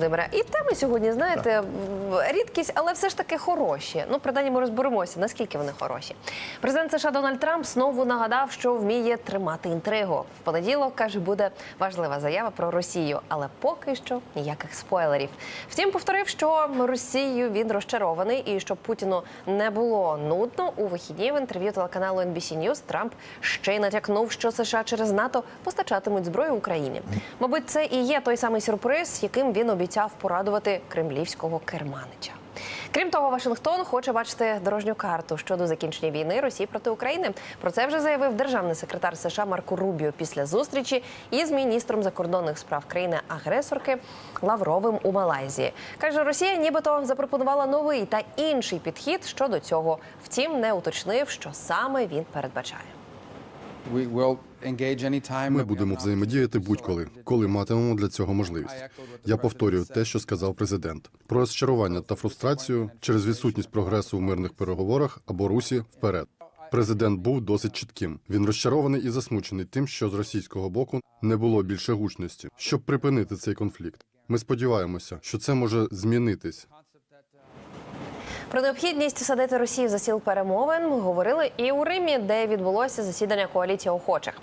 Володимире. І теми сьогодні, знаєте, рідкість, але все ж таки хороші. Ну, принаймні ми розберемося, наскільки вони хороші. Президент США Дональд Трамп знову нагадав, що вміє тримати інтригу. В понеділок каже, буде важлива заява про Росію, але поки що ніяких спойлерів. Втім, повторив, що Росією він розчарований і щоб Путіну не було нудно у вихідні в інтерв'ю телеканалу NBC News Трамп ще й натякнув, що США через НАТО постачатимуть зброю Україні. Мабуть, це і є той самий сюрприз, яким він обіцяв порадувати кремлівського керманича. Крім того, Вашингтон хоче бачити дорожню карту щодо закінчення війни Росії проти України. Про це вже заявив державний секретар США Марко Рубіо після зустрічі із міністром закордонних справ країни-агресорки Лавровим у Малайзії. каже, Росія нібито запропонувала новий та інший підхід щодо цього. Втім, не уточнив, що саме він передбачає. Ми будемо взаємодіяти будь-коли, коли матимемо для цього можливість. Я повторюю те, що сказав президент про розчарування та фрустрацію через відсутність прогресу в мирних переговорах або русі вперед. Президент був досить чітким. Він розчарований і засмучений тим, що з російського боку не було більше гучності, щоб припинити цей конфлікт. Ми сподіваємося, що це може змінитись. Про необхідність садити Росію за стіл перемовин говорили і у Римі, де відбулося засідання коаліції охочих.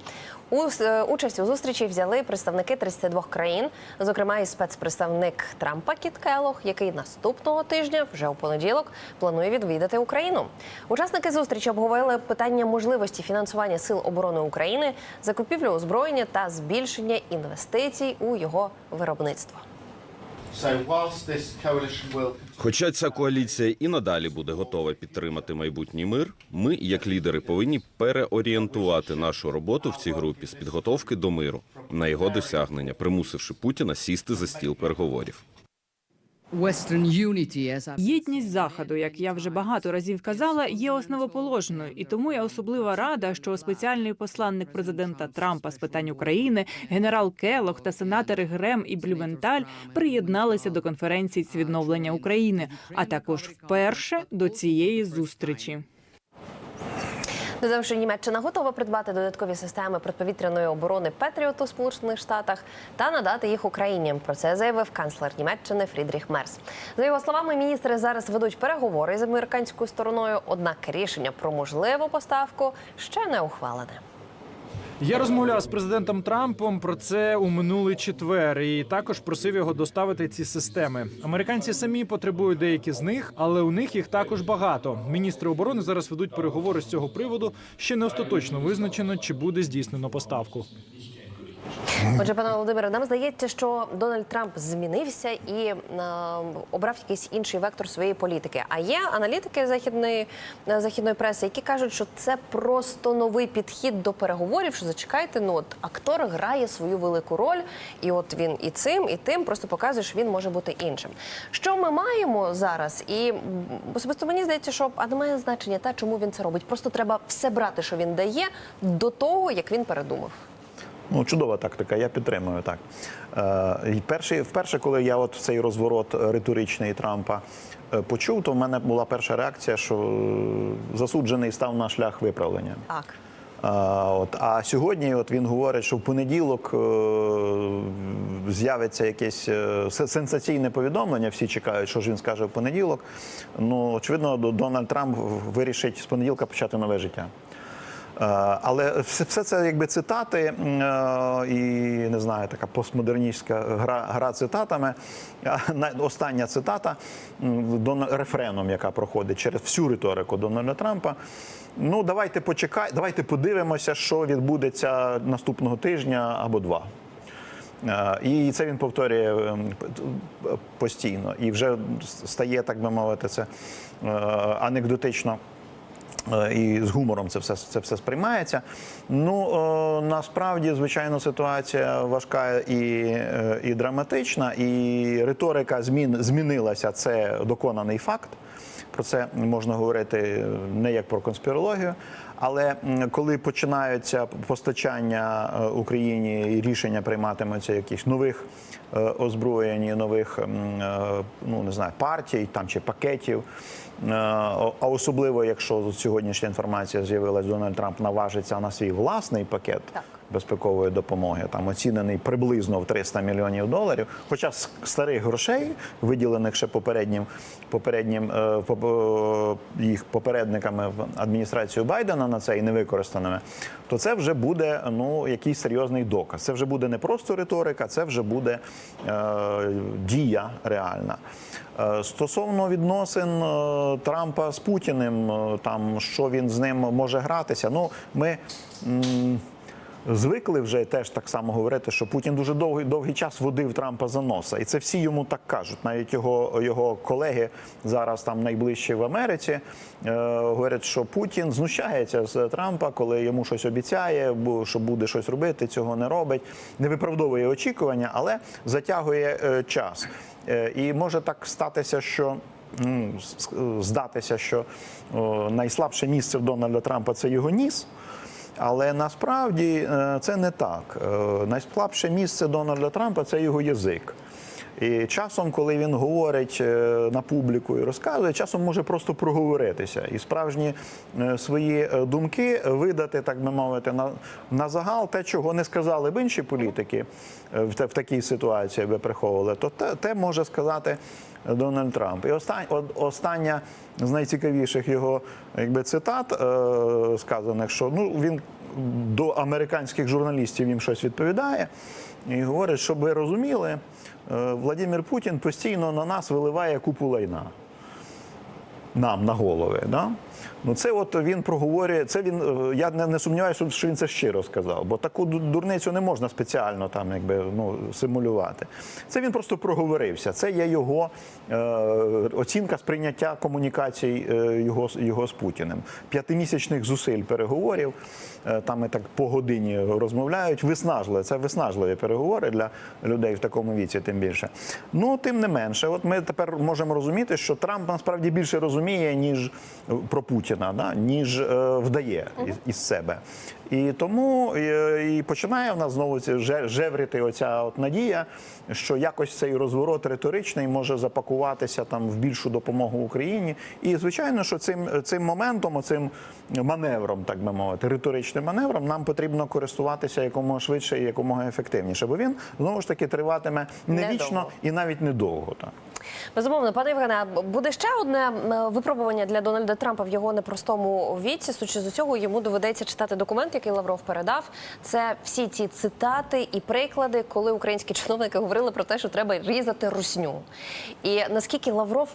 У е, участь у зустрічі взяли представники 32 країн, зокрема і спецпредставник Трампа Кіт Келлог, який наступного тижня, вже у понеділок, планує відвідати Україну. Учасники зустрічі обговорили питання можливості фінансування сил оборони України, закупівлю озброєння та збільшення інвестицій у його виробництво. So whilst this coalition will Хоча ця коаліція і надалі буде готова підтримати майбутній мир, ми, як лідери, повинні переорієнтувати нашу роботу в цій групі з підготовки до миру на його досягнення, примусивши Путіна сісти за стіл переговорів. Єдність заходу, як я вже багато разів казала, є основоположною, і тому я особливо рада, що спеціальний посланник президента Трампа з питань України, генерал Келох та сенатори Грем і Блюменталь приєдналися до конференції з відновлення України, а також вперше до цієї зустрічі. Додав, що Німеччина готова придбати додаткові системи протиповітряної оборони Петріот у Сполучених Штатах та надати їх Україні. Про це заявив канцлер Німеччини Фрідріх Мерс. За його словами, міністри зараз ведуть переговори з американською стороною. Однак рішення про можливу поставку ще не ухвалене. Я розмовляв з президентом Трампом про це у минулий четвер, і також просив його доставити ці системи. Американці самі потребують деякі з них, але у них їх також багато. Міністри оборони зараз ведуть переговори з цього приводу. Ще не остаточно визначено, чи буде здійснено поставку. Отже, пане Володимире, нам здається, що Дональд Трамп змінився і е, обрав якийсь інший вектор своєї політики. А є аналітики західної е, західної преси, які кажуть, що це просто новий підхід до переговорів. Що зачекайте, ну от актор грає свою велику роль, і от він і цим, і тим просто показує, що він може бути іншим. Що ми маємо зараз? І особисто мені здається, що а не має значення те, чому він це робить. Просто треба все брати, що він дає, до того як він передумав. Ну, чудова тактика, я підтримую так. Е, перший, вперше, коли я от цей розворот риторичний Трампа е, почув, то в мене була перша реакція, що е, засуджений став на шлях виправлення. Так. А, от, а сьогодні от він говорить, що в понеділок е, з'явиться якесь е, сенсаційне повідомлення. Всі чекають, що ж він скаже в понеділок. Ну, очевидно, Дональд Трамп вирішить з понеділка почати нове життя. Е, Але все, все це якби цитати е, і не знаю, така постмодерністська гра, гра цитатами. Остання цитата рефреном, яка проходить через всю риторику Дональда Трампа. Ну, давайте почекай, давайте подивимося, що відбудеться наступного тижня або два. Е, І це він повторює ем, постійно. І вже стає, так би мовити, це анекдотично. Е, І з гумором це все це все сприймається. Ну е, насправді, звичайно, ситуація важка і, е, і драматична, і риторика змін змінилася. Це доконаний факт. Про це можна говорити не як про конспірологію. Але коли починаються постачання е, Україні рішення прийматимуться якихось нових е, озброєнь, нових е, ну не знаю партій там чи пакетів. А особливо, якщо сьогоднішня інформація з'явилась, Дональд Трамп наважиться на свій власний пакет, Так. Безпекової допомоги, там оцінений приблизно в 300 мільйонів доларів. Хоча з старих грошей, виділених ще попереднім, попереднім е, поп- е, їх попередниками в адміністрацію Байдена на це і не використаними, то це вже буде ну якийсь серйозний доказ. Це вже буде не просто риторика, це вже буде е, дія реальна. Е, Стосовно відносин Трампа з Путіним, там що він з ним може гратися. Ну ми. Звикли вже теж так само говорити, що Путін дуже довгий довгий час водив Трампа за носа, і це всі йому так кажуть. Навіть його його колеги зараз там найближчі в Америці е, говорять, що Путін знущається з Трампа, коли йому щось обіцяє, бу- що буде щось робити, цього не робить, не виправдовує очікування, але затягує е, час. Е, і може так статися, що. Здатися, що найслабше місце в Дональда Трампа це його ніс. Але насправді е, це не так. Е, Найслабше місце Дональда Трампа це його язик. І часом, коли він говорить е, на публіку і розказує, часом може просто проговоритися і справжні е, свої е, думки видати, так би мовити, на, на загал те, чого не сказали б інші політики в, в такій ситуації, аби приховували, то те, те може сказати Дональд Трамп. І остань, остання з найцікавіших його якби, цитат, сказаних, що ну, він до американських журналістів їм щось відповідає і говорить, щоб ви розуміли, е, Владимир Путін постійно на нас виливає купу лайна. Нам на голови. Да? Ну це от він проговорює. Це він. е, Я не, не сумніваюся, що він це щиро сказав, бо таку дурницю не можна спеціально там, якби ну симулювати. Це він просто проговорився. Це є його е, оцінка сприйняття комунікацій е, його, його з Путіним. П'ятимісячних зусиль переговорів. Е, там і так по годині розмовляють. Виснажливі. Це виснажливі переговори для людей в такому віці, тим більше. Ну тим не менше, от ми тепер можемо розуміти, що Трамп насправді більше розуміє, ніж про Путіна, да? ніж е, вдає із, із себе. І тому е, і починає в нас знову жевріти оця от надія, що якось цей розворот риторичний може запакуватися там в більшу допомогу Україні. І звичайно, що цим, цим моментом, цим маневром, так би мовити, риторичним маневром, нам потрібно користуватися якомога швидше і якомога ефективніше, бо він знову ж таки триватиме не вічно і навіть недовго. Так. Безумовно, пане Євгене, буде ще одне випробування для Дональда Трампа в його непростому віці. Сучи з усього, йому доведеться читати документ, який Лавров передав. Це всі ці цитати і приклади, коли українські чиновники говорили про те, що треба різати русню. І наскільки Лавров.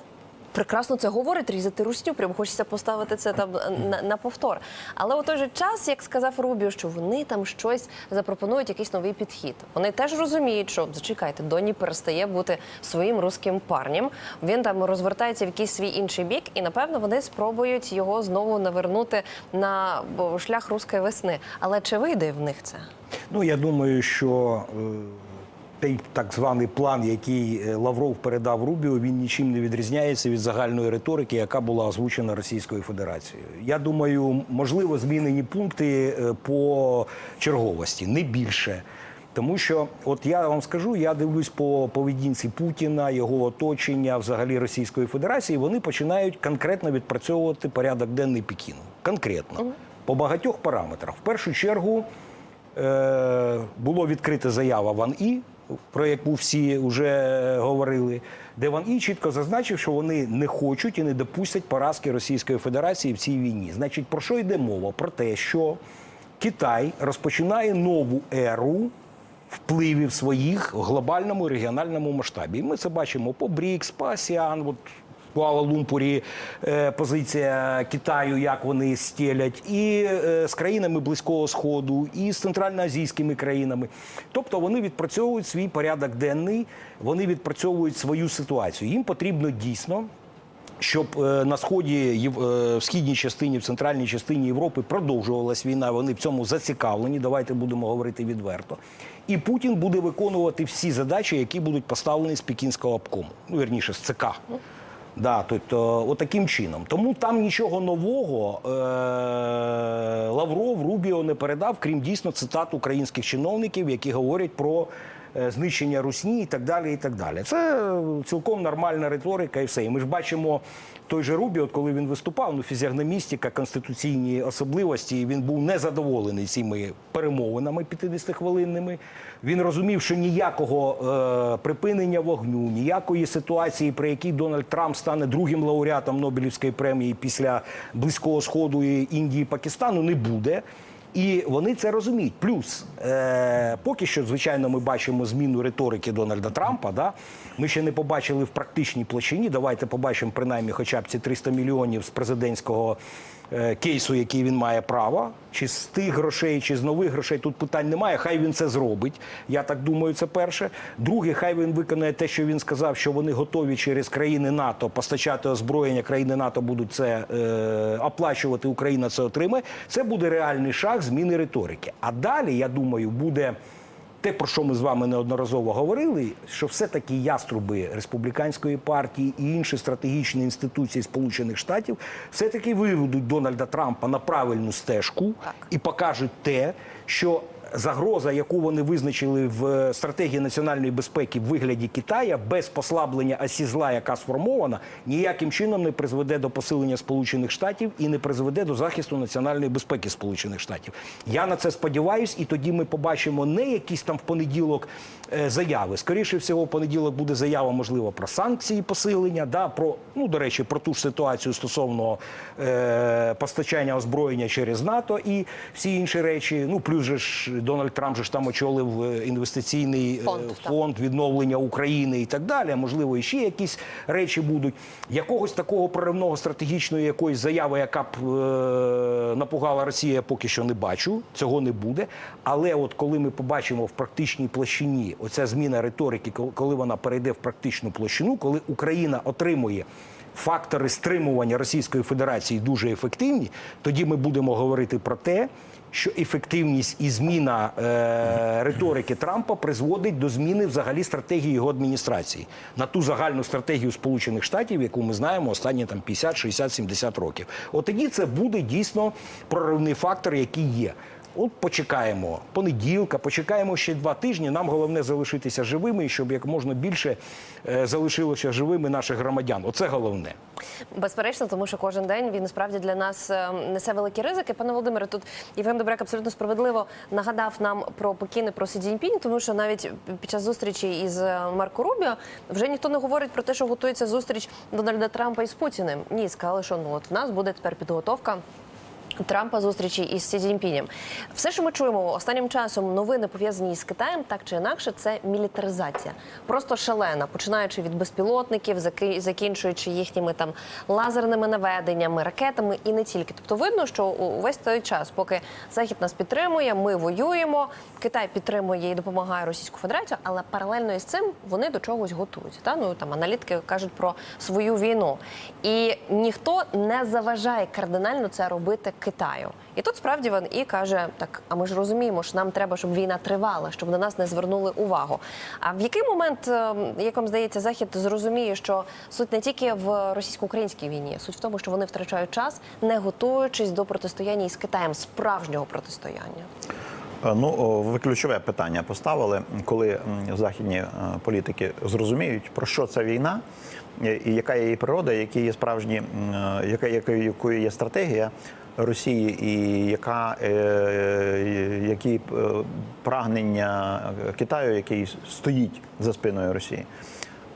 Прекрасно це говорить, різати русню, прямо хочеться поставити це там на, на повтор. Але у той же час, як сказав Рубіо, що вони там щось запропонують, якийсь новий підхід. Вони теж розуміють, що зачекайте, Доні перестає бути своїм руським парнем. Він там розвертається в якийсь свій інший бік, і напевно вони спробують його знову навернути на шлях руської весни. Але чи вийде в них це? Ну я думаю, що е, той так званий план, який е, Лавров передав Рубіо, він нічим не відрізняється від загальної риторики, яка була озвучена Російською Федерацією. Я думаю, можливо, змінені пункти е, по черговості, не більше. Тому що, от я вам скажу, я дивлюсь по поведінці Путіна, його оточення, взагалі Російської Федерації. Вони починають конкретно відпрацьовувати порядок денний Пекіну. Конкретно по багатьох параметрах. В першу чергу е, було відкрита заява Ван І, про яку всі вже говорили, де Ван І чітко зазначив, що вони не хочуть і не допустять поразки Російської Федерації в цій війні. Значить, про що йде мова? Про те, що Китай розпочинає нову еру впливів своїх в глобальному і регіональному масштабі. І ми це бачимо по БРІКС, по АСІАН. От Куала-Лумпурі е, позиція Китаю, як вони стелять, і е, з країнами Близького Сходу, і з центральноазійськими країнами. Тобто вони відпрацьовують свій порядок денний, вони відпрацьовують свою ситуацію. Їм потрібно дійсно щоб е, на сході в східній частині, в центральній частині Європи продовжувалась війна. Вони в цьому зацікавлені. Давайте будемо говорити відверто. І Путін буде виконувати всі задачі, які будуть поставлені з пекінського обкому. Ну вірніше з ЦК. Да, тобто, отаким чином. Тому там нічого нового е- Лавров Рубіо не передав, крім дійсно цитат українських чиновників, які говорять про е, знищення русні і так далі. І так далі. Це е, цілком нормальна риторика, і все. І ми ж бачимо той же Рубі, от коли він виступав, ну фізіогномістика, конституційні особливості. Він був незадоволений цими перемовинами 50-хвилинними. Він розумів, що ніякого е, припинення вогню, ніякої ситуації, при якій Дональд Трамп стане другим лауреатом Нобелівської премії після близького сходу і Індії, Пакистану, не буде. І вони це розуміють. Плюс е, поки що, звичайно, ми бачимо зміну риторики Дональда Трампа. Да? Ми ще не побачили в практичній площині. Давайте побачимо принаймні хоча б ці 300 мільйонів з президентського кейсу, який він має право. Чи з тих грошей, чи з нових грошей тут питань немає. Хай він це зробить. Я так думаю, це перше. Друге, хай він виконає те, що він сказав, що вони готові через країни НАТО постачати озброєння. Країни НАТО будуть це е, оплачувати. Україна це отримає. Це буде реальний шаг зміни риторики. А далі, я думаю, буде. Те, про що ми з вами неодноразово говорили, що все-таки яструби республіканської партії і інші стратегічні інституції Сполучених Штатів все-таки виведуть Дональда Трампа на правильну стежку і покажуть те, що загроза, яку вони визначили в стратегії національної безпеки в вигляді Китая, без послаблення осі зла, яка сформована, ніяким чином не призведе до посилення Сполучених Штатів і не призведе до захисту національної безпеки Сполучених Штатів. Я на це сподіваюсь, і тоді ми побачимо не якісь там в понеділок е, заяви. Скоріше всього, в понеділок буде заява, можливо, про санкції посилення, да, про ну до речі, про ту ж ситуацію стосовно е, постачання озброєння через НАТО і всі інші речі. Ну плюс же ж Дональд Трамп же ж там очолив е, інвестиційний е, Фонд, фонд відновлення України і так далі. Можливо, і ще якісь речі будуть. Якогось такого проривного стратегічної якоїсь заяви, яка б е, напугала Росія, я поки що не бачу. Цього не буде. Але от коли ми побачимо в практичній площині оця зміна риторики, коли- коли вона перейде в практичну площину, коли Україна отримує. Фактори стримування Російської Федерації дуже ефективні. Тоді ми будемо говорити про те, що ефективність і зміна е, риторики Трампа призводить до зміни взагалі стратегії його адміністрації на ту загальну стратегію Сполучених Штатів, яку ми знаємо останні там 50, 60, 70 років. От тоді це буде дійсно проривний фактор, який є. От почекаємо понеділка, почекаємо ще два тижні. Нам головне залишитися живими, і щоб як можна більше е, залишилося живими наших громадян. Оце головне. Безперечно, тому що кожен день він справді для нас е, несе великі ризики. Пане Володимире, тут Євген Добряк абсолютно справедливо нагадав нам про Пекін і про Сі тому що навіть під час зустрічі із е, Марко Рубіо вже ніхто не говорить про те, що готується зустріч Дональда Трампа із Путіним. Ні, сказали, що ну от в нас буде тепер підготовка. Трампа зустрічі із Сі Цзіньпінем. Все, що ми чуємо останнім часом, новини пов'язані з Китаєм, так чи інакше, це мілітаризація. Просто шалена, починаючи від безпілотників, закінчуючи їхніми там лазерними наведеннями, ракетами і не тільки. Тобто видно, що увесь той час, поки Захід нас підтримує, ми воюємо. Китай підтримує і допомагає Російську Федерацію, але паралельно із цим вони до чогось готуються. Та ну там аналітики кажуть про свою війну, і ніхто не заважає кардинально це робити Китаю. І тут справді він і каже: так, а ми ж розуміємо, що нам треба, щоб війна тривала, щоб на нас не звернули увагу. А в який момент, е, як вам здається, захід зрозуміє, що суть не тільки в російсько-українській війні, суть в тому, що вони втрачають час, не готуючись до протистояння із Китаєм, справжнього протистояння. Е, Ну, ви ключове питання поставили, коли західні е, політики зрозуміють, про що ця війна, і яка її природа, які є справжні, е, яка, якою є стратегія Росії, і яка, е, які е, прагнення Китаю, який стоїть за спиною Росії.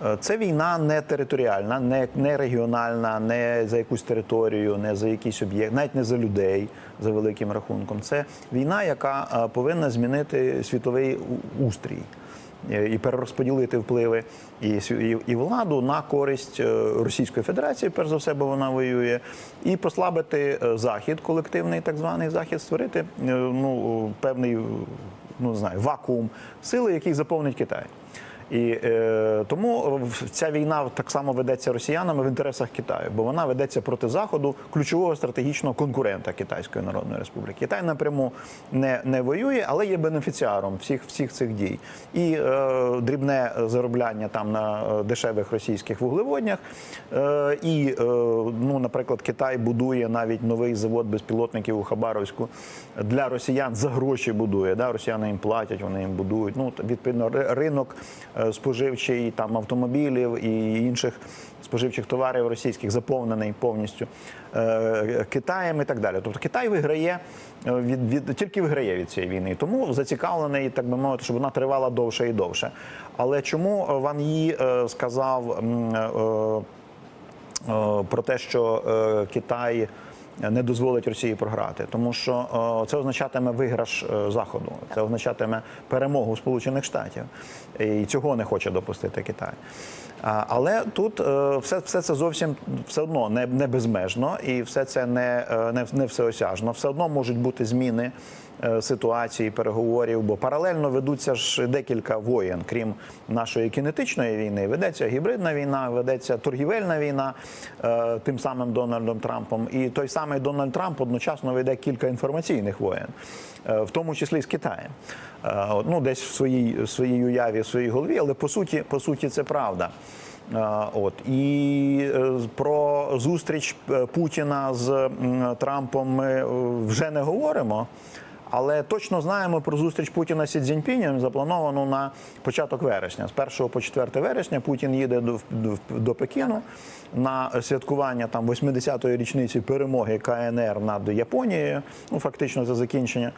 Е, Це війна не територіальна, не, не регіональна, не за якусь територію, не за якийсь об'єкт, навіть не за людей за великим рахунком. Це війна, яка е, повинна змінити світовий устрій е, і перерозподілити впливи і, і, і владу на користь е, Російської Федерації, перш за все, бо вона воює, і послабити е, захід, колективний так званий захід, створити е, ну, певний ну, знаю, вакуум сили, який заповнить Китай. І е, тому ця війна так само ведеться росіянами в інтересах Китаю, бо вона ведеться проти заходу ключового стратегічного конкурента Китайської Народної Республіки. Китай напряму не, не воює, але є бенефіціаром всіх всіх цих дій. І е, дрібне заробляння там на е, дешевих російських вуглеводнях. Е, і, е, ну, наприклад, Китай будує навіть новий завод безпілотників у Хабаровську для росіян за гроші будує. Да? Росіяни їм платять, вони їм будують. Ну, відповідно, ри- ринок е, споживчий там автомобілів і інших споживчих товарів російських заповнений повністю е, Китаєм і так далі. Тобто Китай виграє е, від, від тільки виграє від цієї війни, тому зацікавлений, так би мовити, щоб вона тривала довше і довше. Але чому Ван Ї сказав про те, що Китай не дозволить Росії програти, тому що е, це означатиме виграш е, заходу, це означатиме перемогу Сполучених Штатів, і цього не хоче допустити Китай. Але тут е, все, все це зовсім все одно не, не безмежно, і все це не, не, не всеосяжно. Все одно можуть бути зміни ситуації, переговорів, бо паралельно ведуться ж декілька воєн, крім нашої кінетичної війни. Ведеться гібридна війна, ведеться торгівельна війна е, тим самим Дональдом Трампом. І той самий Дональд Трамп одночасно веде кілька інформаційних воєн, е, в тому числі з Китаєм. Е, Ну, десь в своїй, в своїй уяві, в своїй голові, але по суті, по суті, це правда. Е, От і е, про зустріч е, Путіна з Трампом ми е, вже не говоримо. Але точно знаємо про зустріч Путіна з Цзіньпінем, заплановану на початок вересня. З 1 по 4 вересня Путін їде до, до, до Пекіну на святкування там 80-ї річниці перемоги КНР над Японією. Ну фактично це закінчення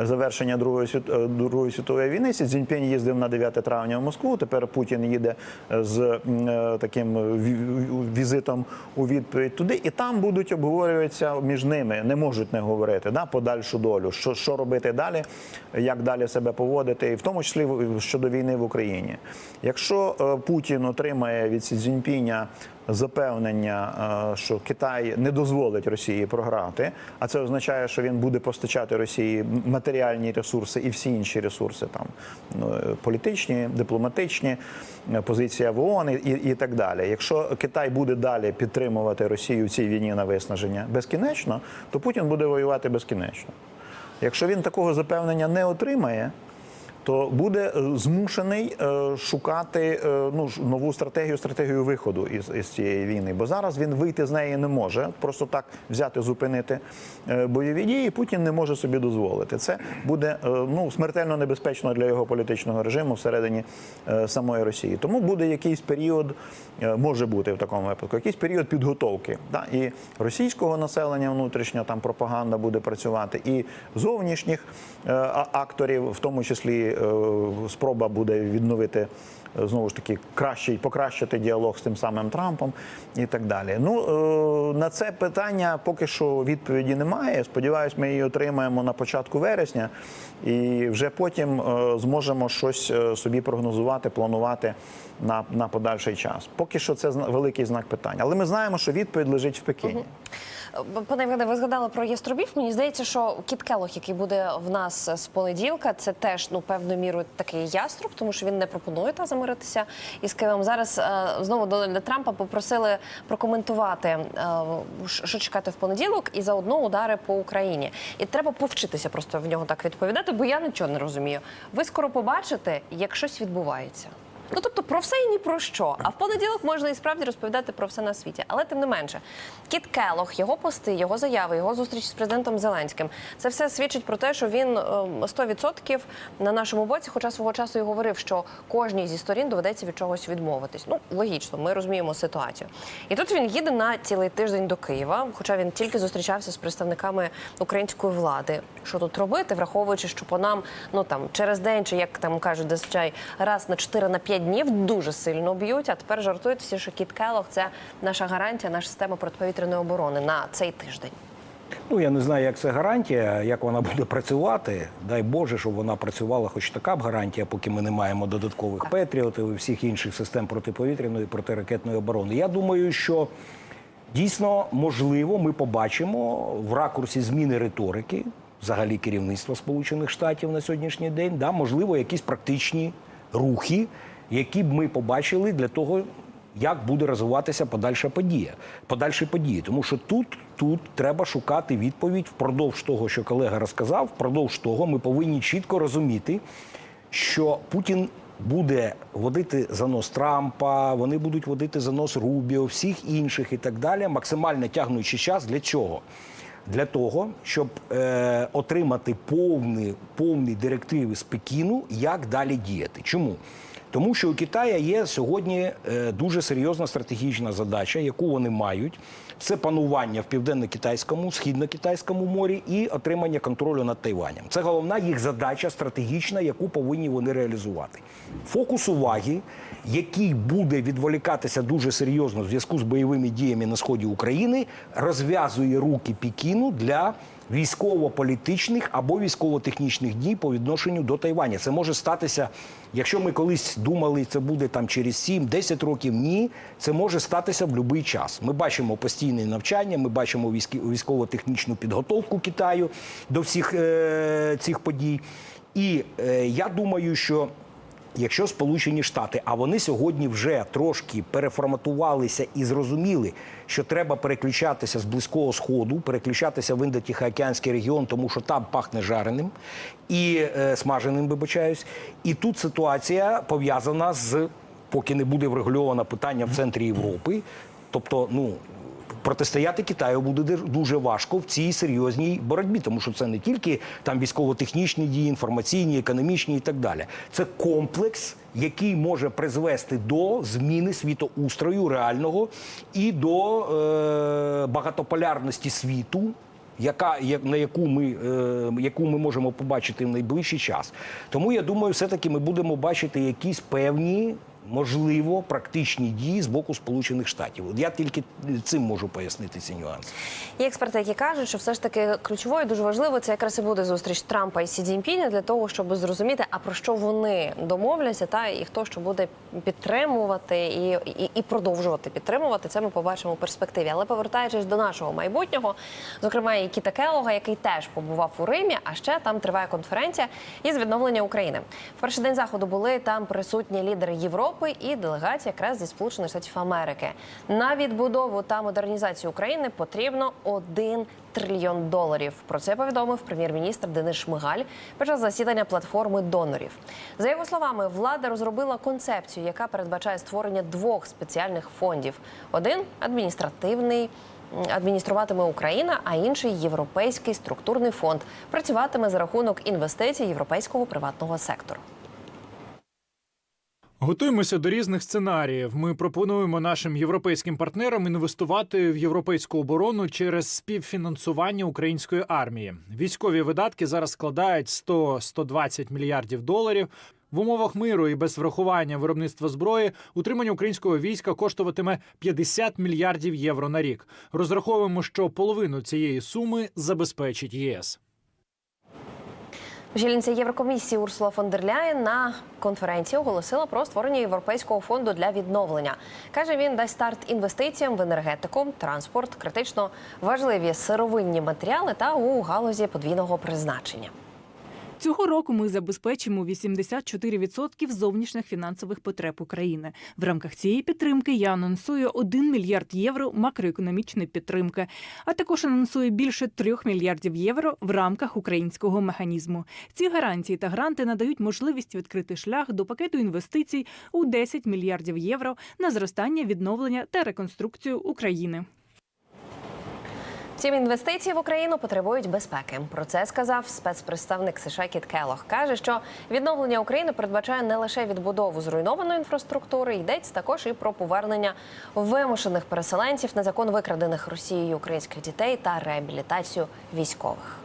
завершення Другої е, Другої світової війни. Сі Цзіньпінь їздив на 9 травня в Москву. Тепер Путін їде з е, таким візитом у відповідь туди, і там будуть обговорюватися між ними. Не можуть не говорити да, подальшу долю. Що, що робити далі, як далі себе поводити, і в тому числі щодо війни в Україні. Якщо е, Путін отримає від Сі Цзіньпіня запевнення, е, що Китай не дозволить Росії програти, а це означає, що він буде постачати Росії матеріальні ресурси і всі інші ресурси, там ну, е, політичні, дипломатичні, е, позиція в ООН і, і так далі. Якщо Китай буде далі підтримувати Росію в цій війні на виснаження безкінечно, то Путін буде воювати безкінечно. Якщо він такого запевнення не отримає, то буде е, змушений е, шукати е, ну, нову стратегію, стратегію виходу із, із цієї війни. Бо зараз він вийти з неї не може, просто так взяти, зупинити бойові дії. Путін не може собі дозволити. Це буде ну, смертельно небезпечно для його політичного режиму всередині самої Росії. Тому буде якийсь період, може бути в такому випадку, якийсь період підготовки. Да? І російського населення внутрішня там пропаганда буде працювати, і зовнішніх акторів, в тому числі е, спроба буде відновити. е, Знову ж таки, кращий покращити діалог з тим самим Трампом і так далі. Ну е, на це питання поки що відповіді немає. Сподіваюсь, ми її отримаємо на початку вересня, і вже потім зможемо щось собі прогнозувати, планувати на, на подальший час. Поки що це великий знак питання. Але ми знаємо, що відповідь лежить в Пекіні. Пане Євгене, ви згадали про яструбів. Мені здається, що Кіт Келох, який буде в нас з понеділка, це теж ну певною мірою такий яструб, тому що він не пропонує та замиритися із Києвом. Зараз е, знову Дональда Трампа попросили прокоментувати, е, що чекати в понеділок, і заодно удари по Україні. І треба повчитися просто в нього так відповідати, бо я нічого не розумію. Ви скоро побачите, як щось відбувається. Ну тобто про все і ні про що. А в понеділок можна і справді розповідати про все на світі. Але тим не менше, Кіт Келох, його пости, його заяви, його зустріч з президентом Зеленським. Це все свідчить про те, що він е, 100% на нашому боці, хоча свого часу і говорив, що кожній зі сторін доведеться від чогось відмовитись. Ну логічно, ми розуміємо ситуацію. І тут він їде на цілий тиждень до Києва, хоча він тільки зустрічався з представниками української влади. Що тут робити, враховуючи, що по нам ну там через день, чи як там кажуть, зазвичай раз на 4 на 5 днів дуже сильно б'ють. А тепер жартують всі, що Кіт Келох – це наша гарантія, наша система протиповітряної оборони на цей тиждень. Ну я не знаю, як це гарантія, як вона буде працювати. Дай Боже, щоб вона працювала, хоч така б гарантія, поки ми не маємо додаткових петріотів і всіх інших систем протиповітряної протиракетної оборони. Я думаю, що дійсно можливо, ми побачимо в ракурсі зміни риторики, взагалі керівництва Сполучених Штатів на сьогоднішній день, да, можливо, якісь практичні рухи. Які б ми побачили для того, як буде розвиватися подальша подія, подальші події. Тому що тут, тут треба шукати відповідь впродовж того, що колега розказав. Впродовж того, ми повинні чітко розуміти, що Путін буде водити за нос Трампа, вони будуть водити за нос Рубіо, всіх інших і так далі, максимально тягнучи час для чого? Для того, щоб е, отримати повні, повні директиви з Пекіну, як далі діяти. Чому? Тому що у Китаю є сьогодні е, дуже серйозна стратегічна задача, яку вони мають. Це панування в південно-китайському, східно-китайському морі і отримання контролю над Тайванем. Це головна їх задача стратегічна, яку повинні вони реалізувати. Фокус уваги, який буде відволікатися дуже серйозно в зв'язку з бойовими діями на сході України, розв'язує руки Пекіну для військово-політичних або військово-технічних дій по відношенню до Тайваня. Це може статися, якщо ми колись думали, це буде там через 7-10 років. Ні, це може статися в будь-який час. Ми бачимо постійне навчання, ми бачимо військо- військово-технічну підготовку Китаю до всіх е- цих подій. І е, я думаю, що Якщо Сполучені Штати, а вони сьогодні вже трошки переформатувалися і зрозуміли, що треба переключатися з близького сходу, переключатися в індотихоокеанський регіон, тому що там пахне жареним і е, смаженим, вибачаюсь. І тут ситуація пов'язана з поки не буде врегульовано питання в центрі Європи. Тобто, ну протистояти Китаю буде дуже важко в цій серйозній боротьбі, тому що це не тільки там військово-технічні дії, інформаційні, економічні і так далі. Це комплекс, який може призвести до зміни світоустрою реального і до е, багатополярності світу. Яка на яку ми е, яку ми можемо побачити в найближчий час, тому я думаю, все таки ми будемо бачити якісь певні можливо практичні дії з боку Сполучених Штатів. От я тільки цим можу пояснити ці нюанси. Є експерти, які кажуть, що все ж таки ключовою дуже важливо це якраз і буде зустріч Трампа і Сі Цзіньпіня для того, щоб зрозуміти, а про що вони домовляться, та і хто що буде підтримувати і, і, і продовжувати підтримувати. Це ми побачимо у перспективі. Але повертаючись до нашого майбутнього, зокрема і Кіта Келога, який теж побував у Римі, а ще там триває конференція із відновлення України. В перший день заходу були там присутні лідери Європи і делегація якраз зі Сполучених Штатів Америки. На відбудову та модернізацію України потрібно 1 трильйон доларів. Про це повідомив прем'єр-міністр Денис Шмигаль під час засідання платформи донорів. За його словами, влада розробила концепцію, яка передбачає створення двох спеціальних фондів: один адміністративний. Адмініструватиме Україна, а інший європейський структурний фонд працюватиме за рахунок інвестицій європейського приватного сектору. Готуємося до різних сценаріїв. Ми пропонуємо нашим європейським партнерам інвестувати в європейську оборону через співфінансування української армії. Військові видатки зараз складають 100-120 мільярдів доларів. В умовах миру і без врахування виробництва зброї утримання українського війська коштуватиме 50 мільярдів євро на рік. Розраховуємо, що половину цієї суми забезпечить ЄС. Очільниця Єврокомісії Урсула фон дер Ляєн на конференції оголосила про створення європейського фонду для відновлення. каже, він дасть старт інвестиціям в енергетику, транспорт, критично важливі сировинні матеріали та у галузі подвійного призначення. Цього року ми забезпечимо 84% зовнішніх фінансових потреб України. В рамках цієї підтримки я анонсую 1 мільярд євро макроекономічної підтримки, а також анонсую більше 3 мільярдів євро в рамках українського механізму. Ці гарантії та гранти надають можливість відкрити шлях до пакету інвестицій у 10 мільярдів євро на зростання, відновлення та реконструкцію України. Втім, інвестиції в Україну потребують безпеки. Про це сказав спецпредставник США Кіт Келох. каже, що відновлення України передбачає не лише відбудову зруйнованої інфраструктури, йдеться також і про повернення вимушених переселенців, незаконно викрадених Росією українських дітей та реабілітацію військових.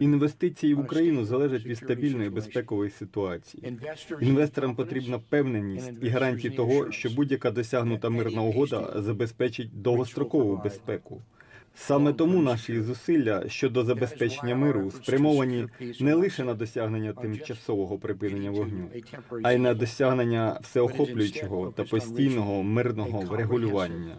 Інвестиції в Україну залежать від стабільної безпекової ситуації. Інвесторам потрібна впевненість і гарантії того, що будь-яка досягнута мирна угода забезпечить довгострокову безпеку. Саме тому наші зусилля щодо забезпечення миру спрямовані не лише на досягнення тимчасового припинення вогню, а й на досягнення всеохоплюючого та постійного мирного врегулювання.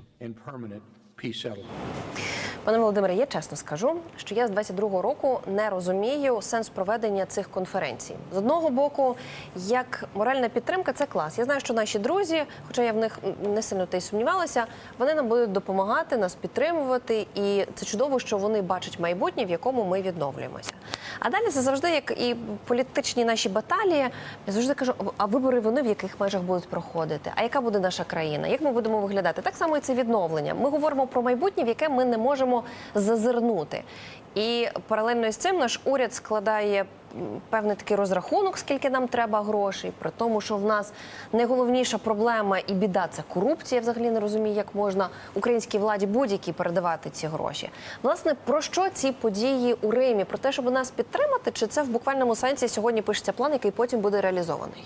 Пане Володимире, я чесно скажу, що я з 22-го року не розумію сенс проведення цих конференцій. З одного боку, як моральна підтримка, це клас. Я знаю, що наші друзі, хоча я в них не сильно та й сумнівалася, вони нам будуть допомагати, нас підтримувати, і це чудово, що вони бачать майбутнє, в якому ми відновлюємося. А далі це завжди як і політичні наші баталії. Я завжди кажу, а вибори вони в яких межах будуть проходити? А яка буде наша країна? Як ми будемо виглядати? Так само і це відновлення. Ми говоримо про майбутнє, в яке ми не можемо зазирнути. І паралельно з цим наш уряд складає певний такий розрахунок, скільки нам треба грошей, при тому, що в нас найголовніша проблема і біда це корупція. Я Взагалі не розумію, як можна українській владі будь-якій передавати ці гроші. Власне, про що ці події у Римі? Про те, щоб нас підтримати, чи це в буквальному сенсі сьогодні пишеться план, який потім буде реалізований?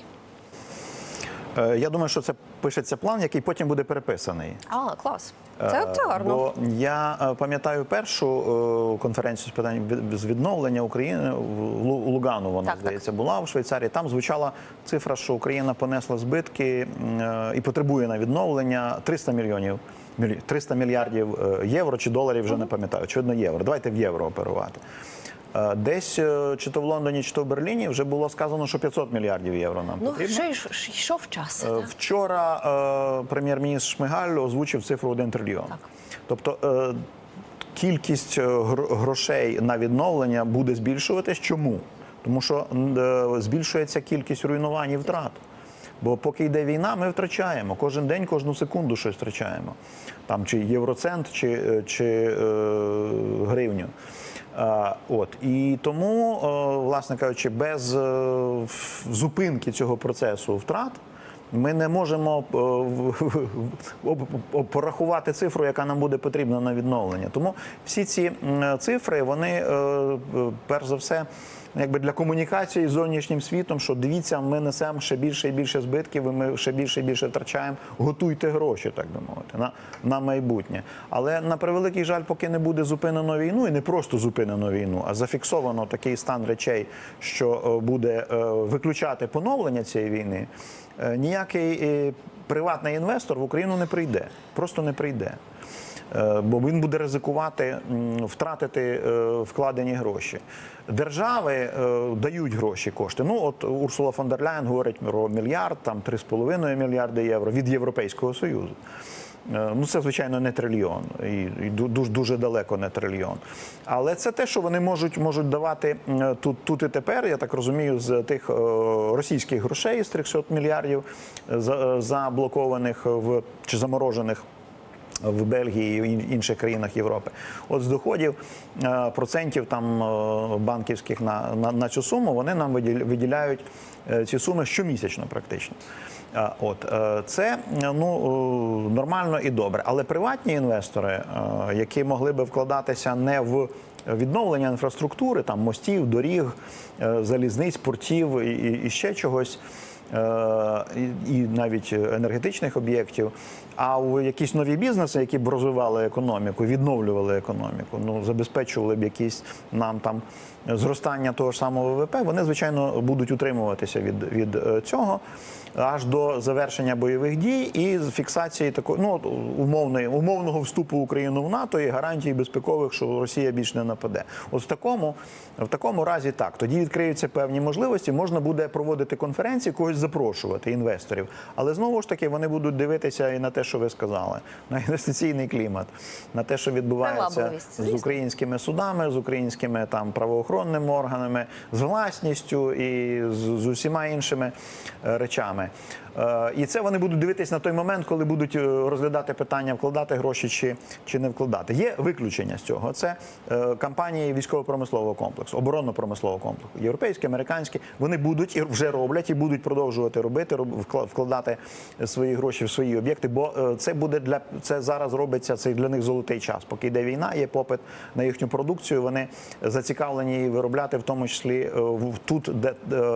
Е, Я думаю, що це пишеться план, який потім буде переписаний. А, клас. Це, це гарно. Бо я е, пам'ятаю першу е, конференцію з питань з відновлення України в у Лугану. Вона Так, здається була в Швейцарії. Там звучала цифра, що Україна понесла збитки і потребує на відновлення 300 мільйонів. Міль- 300 мільярдів е, євро чи доларів, вже не пам'ятаю. Очевидно, євро. Давайте в євро оперувати. Е, Десь е, чи то в Лондоні, чи то в Берліні вже було сказано, що 500 мільярдів євро нам Ну, потрібно. ще йш- йшов час. Вчора прем'єр-міністр Шмигаль озвучив цифру 1 трильйон. Так. Тобто кількість грошей на відновлення буде збільшуватись. Чому? Тому що збільшується кількість руйнувань і втрат. Бо поки йде війна, ми втрачаємо. Кожен день, кожну секунду щось втрачаємо. Там чи євроцент, чи, е, чи е, гривню. А, от і тому, е, власне кажучи, без е, зупинки цього процесу втрат ми не можемо е, порахувати цифру, яка нам буде потрібна на відновлення. Тому всі ці цифри, вони е, е, перш за все. Якби для комунікації з зовнішнім світом, що дивіться, ми несемо ще більше і більше збитків, і ми ще більше і більше втрачаємо. Готуйте гроші, так би мовити, на, на майбутнє. Але на превеликий жаль, поки не буде зупинено війну, і не просто зупинено війну, а зафіксовано такий стан речей, що е, буде е, виключати поновлення цієї війни, е, ніякий приватний інвестор в Україну не прийде. Просто не прийде. Е, Бо він буде ризикувати втратити е, вкладені гроші. Держави е, дають гроші кошти. Ну от Урсула фон дер Ляєн говорить про мільярд, там 3,5 мільярди євро від Європейського союзу. Ну, це звичайно не трильйон, і, дуже дуже далеко не трильйон. Але це те, що вони можуть можуть давати тут, тут і тепер. Я так розумію, з тих російських грошей з 300 мільярдів заблокованих в чи заморожених в Бельгії і в інших країнах Європи. От з доходів е, процентів там е, банківських на, на, на цю суму вони нам виділя- виділяють е, ці суми щомісячно, практично. От це ну нормально і добре. Але приватні інвестори, які могли би вкладатися не в відновлення інфраструктури, там мостів, доріг, залізниць, портів і, і ще чогось. Е, І, навіть енергетичних об'єктів, а у якісь нові бізнеси, які б розвивали економіку, відновлювали економіку, ну забезпечували б якісь нам там зростання того ж самого ВВП, вони звичайно будуть утримуватися від, від е, цього аж до завершення бойових дій і фіксації такої ну умовної умовного вступу України в НАТО і гарантії безпекових, що Росія більш не нападе. От в такому в такому разі так тоді відкриються певні можливості. Можна буде проводити конференції, когось запрошувати інвесторів, але знову ж таки вони будуть дивитися і на те, що ви сказали, на інвестиційний клімат, на те, що відбувається з українськими судами, з українськими там правоохоронними органами, з власністю і з, з усіма іншими е, речами. Е, І це вони будуть дивитись на той момент, коли будуть е, розглядати питання вкладати гроші чи, чи не вкладати. Є виключення з цього. Це компанії військово-промислового комплексу, оборонно-промислового комплексу, європейські, американські. Вони будуть і вже роблять і будуть продовжувати робити, роб- вкладати свої гроші в свої об'єкти. Бо це буде для це зараз робиться. Це для них золотий час. Поки йде війна, є попит на їхню продукцію. Вони зацікавлені її виробляти, в тому числі е, в- тут, де е,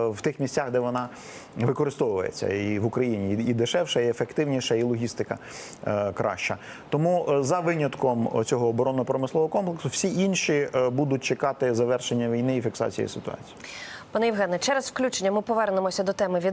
в тих місцях, де вона використовується, і в Україні і- дешевше, і ефективніше, і логістика е, краща. Тому за винятком цього оборонно-промислового комплексу всі інші будуть чекати завершення війни і фіксації ситуації. Пане Євгене, через включення ми повернемося до теми